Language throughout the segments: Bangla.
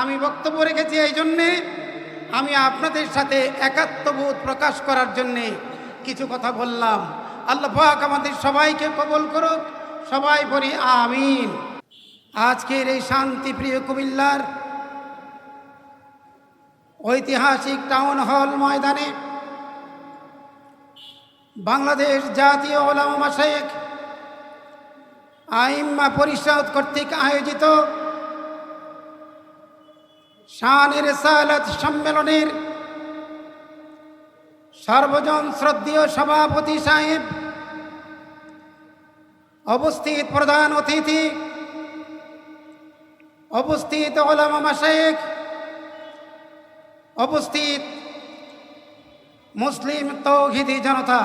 আমি বক্তব্য রেখেছি এই জন্যে আমি আপনাদের সাথে একাত্মবোধ প্রকাশ করার জন্যে কিছু কথা বললাম। আল্লাহ পাক আমাদের সবাইকে কবল করুক, সবাই বলি আমিন। আজকের এই শান্তিপ্রিয় কুমিল্লার ঐতিহাসিক টাউন হল ময়দানে বাংলাদেশ জাতীয় ওলামা শেখ আইম্মা পরিষদ কর্তৃক আয়োজিত শানের সালাত সম্মেলনের সর্বজন শ্রদ্ধীয় সভাপতি সাহেব, অবস্থিত প্রধান অতিথি উপস্থিত ওলামা শেখ অবস্থিত মুসলিম তৌহিদি জনতা।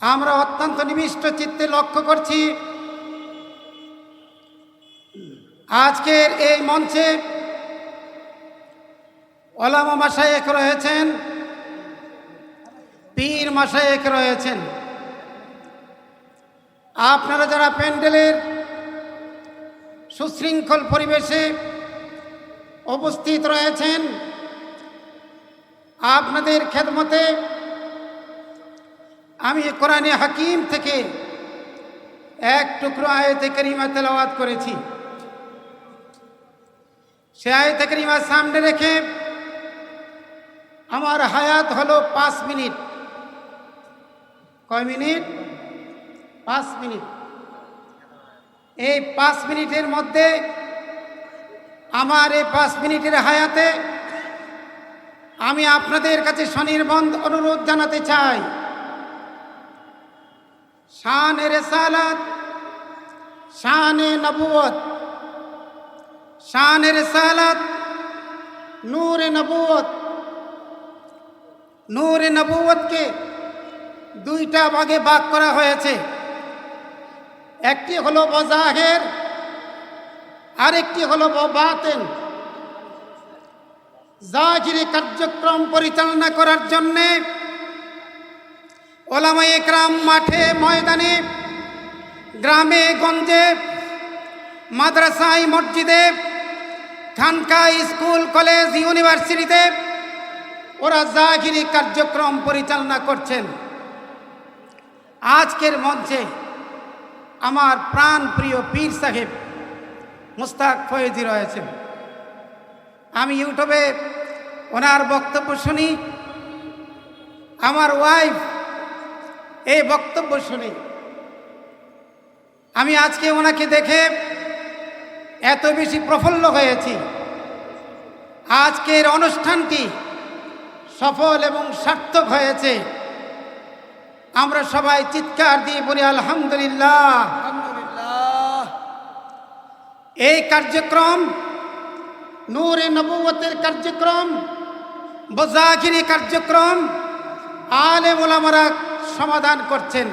আমরা অত্যন্ত নিবিষ্ট চিত্তে লক্ষ্য করছি আজকের এই মঞ্চে ওলামা মাসায়েক রয়েছেন, পীর মাসায়েক রয়েছেন। আপনারা যারা প্যান্ডেলের সুশৃঙ্খল পরিবেশে উপস্থিত রয়েছেন, আপনাদের খেদমতে আমি কোরআনে হাকিম থেকে এক টুকরো আয়তে করিমা তেলাওয়াত করেছি। সে আয়তে করিমা সামনে রেখে আমার হায়াত হলো পাঁচ মিনিট। কয় মিনিট? পাঁচ মিনিট। এই পাঁচ মিনিটের মধ্যে আমার এই পাঁচ মিনিটের হায়াতে আমি আপনাদের কাছে স্বনির্বন্ধ অনুরোধ জানাতে চাই। শানে রেসালাত, শানে নবুয়ত শানে রেসালাত নূরে নবুয়ত নূরে নবুয়তকে দুইটা ভাগে ভাগ করা হয়েছে। একটি হলো বজাহের আরেকটি হলো বাতেন জাহিরি কার্যক্রম পরিচালনা করার জন্যে ওলামা একরাম মাঠে ময়দানে, গ্রামে, গঞ্জে, মাদ্রাসায়, মসজিদে খানকা স্কুল, কলেজ, ইউনিভার্সিটিতে ওরা জাহিরি কার্যক্রম পরিচালনা করছেন। আজকের মঞ্চে আমার প্রাণ প্রিয় পীর সাহেব মুস্তাক ফয়েজি রয়েছেন। আমি ইউটিউবে ওনার বক্তব্য শুনি, আমার ওয়াইফ এই বক্তব্য শুনি। আমি আজকে ওনাকে দেখে এত বেশি প্রফুল্ল হয়েছি। আজকের অনুষ্ঠানটি সফল এবং সার্থক হয়েছে। আমরা সবাই চিৎকার দিয়ে বলি, আলহামদুলিল্লাহ। এই কার্যক্রম, নূরে নবুয়তের কার্যক্রম, বজাগিরি কার্যক্রম আলে মোলামারা সমাধান করছেন,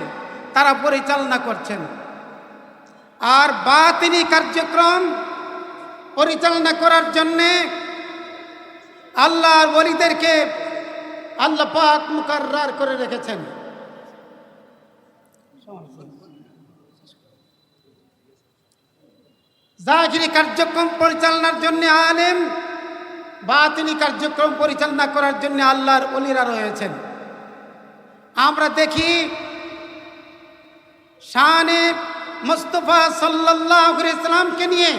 তারা পরিচালনা করছেন। আর বাতিনি কার্যক্রম পরিচালনা করার জন্যে আল্লাহর ওলিদেরকে আল্লাহ পাক মুকাররার করে রেখেছেন। জাহিরি কার্যক্রম পরিচালনার জন্য আলেম, বাতিনি কার্যক্রম পরিচালনা করার জন্য আল্লাহর অলিরা রয়েছেন। আমরা দেখি শানে মুস্তফা সাল্লাহ ইসলামকে নিয়ে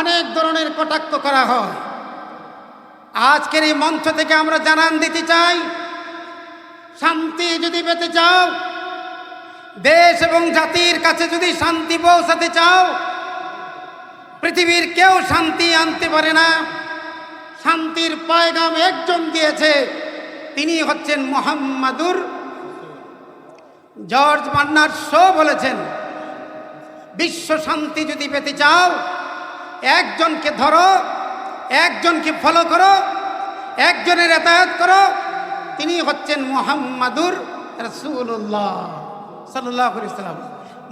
অনেক ধরনের কটাক্ষ করা হয়। আজকের এই মঞ্চ থেকে আমরা জানান দিতে চাই, শান্তি যদি পেতে চাও, দেশ এবং জাতির কাছে যদি শান্তি পৌঁছাতে চাও, পৃথিবীর কেউ শান্তি আনতে পারে না। শান্তির পয়গাম একজন দিয়েছে, তিনি হচ্ছেন মোহাম্মদুর জর্জ মান্নার শো বলেছেন, বিশ্ব শান্তি যদি পেতে চাও, একজনকে ধরো, একজনকে ফলো করো, একজনের এতায়াত করো, তিনি হচ্ছেন মোহাম্মদুর রসুল্লাহ সাল্লাহ ইসলাম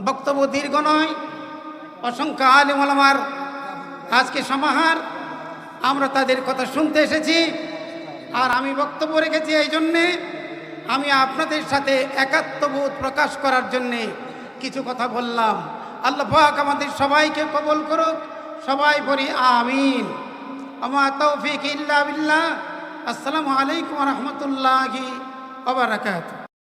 বক্তব্য দীর্ঘ নয়, অসংখ্য আলিম আলমার আজকে সমাহার, আমরা তাদের কথা শুনতে এসেছি, আর আমি বক্তব্য রেখেছি এই জন্যে আমি আপনাদের সাথে একাত্মবোধ প্রকাশ করার জন্যে কিছু কথা বললাম। আল্লাহ পাক আমাদের সবাইকে কবল করুক। সবাই বলি আমিন। আমার তৌফিক ইল্লা বিল্লাহ। আসসালামু আলাইকুম রহমতুল্লাহি ওবরাকাতুহ